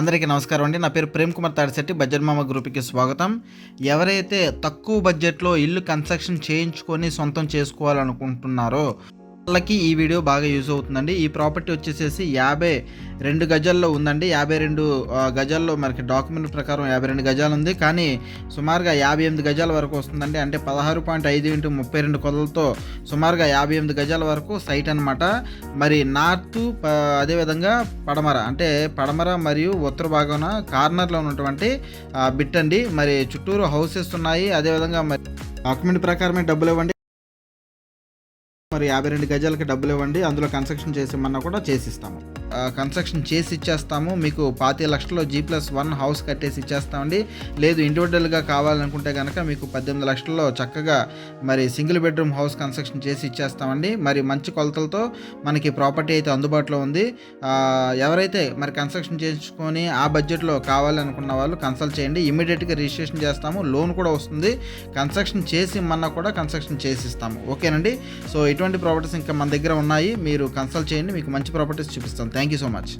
అందరికీ నమస్కారం అండి. నా పేరు ప్రేమ్ కుమార్ తాడిశెట్టి బడ్జెట్ మామ గ్రూప్కి స్వాగతం. ఎవరైతే తక్కువ బడ్జెట్లో ఇల్లు కన్స్ట్రక్షన్ చేయించుకొని సొంతం చేసుకోవాలనుకుంటున్నారో వాళ్ళకి ఈ వీడియో బాగా యూజ్ అవుతుందండి. ఈ ప్రాపర్టీ వచ్చేసేసి యాభై రెండు గజాల్లో ఉందండి. యాభై రెండు గజాల్లో మనకి డాక్యుమెంట్ ప్రకారం యాభై రెండు గజాలు ఉంది. కానీ సుమారుగా యాభై ఎనిమిది గజాల వరకు వస్తుందండి. అంటే పదహారు పాయింట్ ఐదు ఇంటూ ముప్పై రెండు కొలలతో సుమారుగా యాభై ఎనిమిది గజాల వరకు సైట్ అనమాట మరి నార్త్ అదేవిధంగా పడమర. అంటే పడమర మరియు ఉత్తర భాగాన కార్నర్లో ఉన్నటువంటి బిట్ అండి. మరి చుట్టూరు హౌసెస్ ఉన్నాయి. అదేవిధంగా మరి డాక్యుమెంట్ ప్రకారమే డబ్బులు ఇవ్వండి. మరి యాభై రెండు గజాలకి డబ్బులు ఇవ్వండి అందులో కన్స్ట్రక్షన్ చేసేమన్నా కూడా చేసిస్తాము. కన్స్ట్రక్షన్ చేసి ఇచ్చేస్తాము. మీకు పాతి లక్షల్లో జీ ప్లస్ వన్ హౌస్ కట్టేసి ఇచ్చేస్తామండి. లేదు ఇండివిజువల్గా కావాలనుకుంటే కనుక మీకు పద్దెనిమిది లక్షల్లో చక్కగా మరి సింగిల్ బెడ్రూమ్ హౌస్ కన్స్ట్రక్షన్ చేసి ఇచ్చేస్తామండి. మరి మంచి కొలతలతో మనకి ప్రాపర్టీ అయితే అందుబాటులో ఉంది. ఎవరైతే మరి కన్స్ట్రక్షన్ చేయించుకొని ఆ బడ్జెట్లో కావాలనుకున్న వాళ్ళు కన్సల్ట్ చేయండి. ఇమీడియట్గా రిజిస్ట్రేషన్ చేస్తాము. లోన్ కూడా వస్తుంది. కన్స్ట్రక్షన్ చేసి ఇమ్మన్నా కూడా కన్స్ట్రక్షన్ చేసి ఇస్తాము. ఓకేనండి? సో ఇటువంటి ప్రాపర్టీస్ ఇంకా మన దగ్గర ఉన్నాయి. మీరు కన్సల్ట్ చేయండి. మీకు మంచి ప్రాపర్టీస్ చూపిస్తాం. Thank you so much